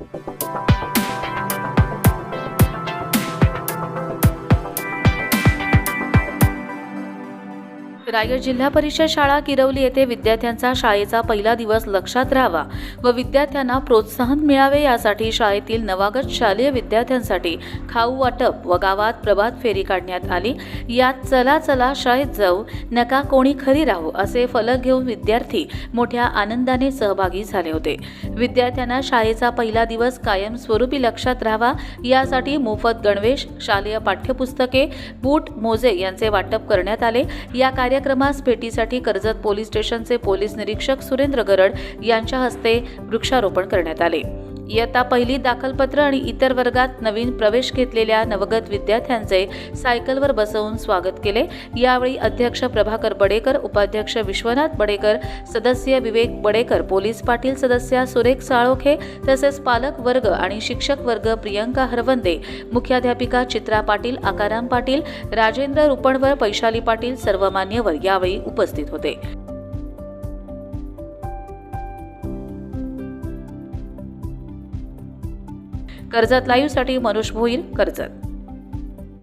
Thank you. Raigad जिल्हा परिषद शाळा किरवली येथे विद्यार्थ्यांचा शाळेचा पहिला दिवस लक्षात राहावा व विद्यार्थ्यांना प्रोत्साहन मिळावे यासाठी शाळेतील नवागत शालेय विद्यार्थ्यांसाठी खाऊ वाटप व गावात प्रभात फेरी काढण्यात आली. यात चला चला शाळेत जाऊ नका कोणी खरी राहू असे फलक घेऊन विद्यार्थी मोठ्या आनंदाने सहभागी झाले होते. विद्यार्थ्यांना शाळेचा पहिला दिवस कायमस्वरूपी लक्षात राहावा यासाठी मोफत गणवेश शालेय पाठ्यपुस्तके बूट मोजे यांचे वाटप करण्यात आले. या कार्य कार्यक्रमास भेटीसाठी कर्जत पोलीस स्टेशनचे पोलीस निरीक्षक सुरेंद्र गरड यांच्या हस्ते वृक्षारोपण करण्यात आले. इयत्ता पहिली दाखलपत्र आणि इतर वर्गात नवीन प्रवेश घेतलेल्या नवगत विद्यार्थ्यांचे सायकलवर बसवून स्वागत केले. यावेळी अध्यक्ष प्रभाकर बडेकर उपाध्यक्ष विश्वनाथ बडेकर सदस्य विवेक बडेकर पोलीस पाटील सदस्या सुरेख साळोखे तसेच पालक वर्ग आणि शिक्षक वर्ग प्रियंका हरवंदे मुख्याध्यापिका चित्रा पाटील आकाराम पाटील राजेंद्र रुपणवर पैशाली पाटील सर्व मान्यवर यावेळी उपस्थित होते. कर्जत लाईव्हसाठी मनोज भोईर कर्जत.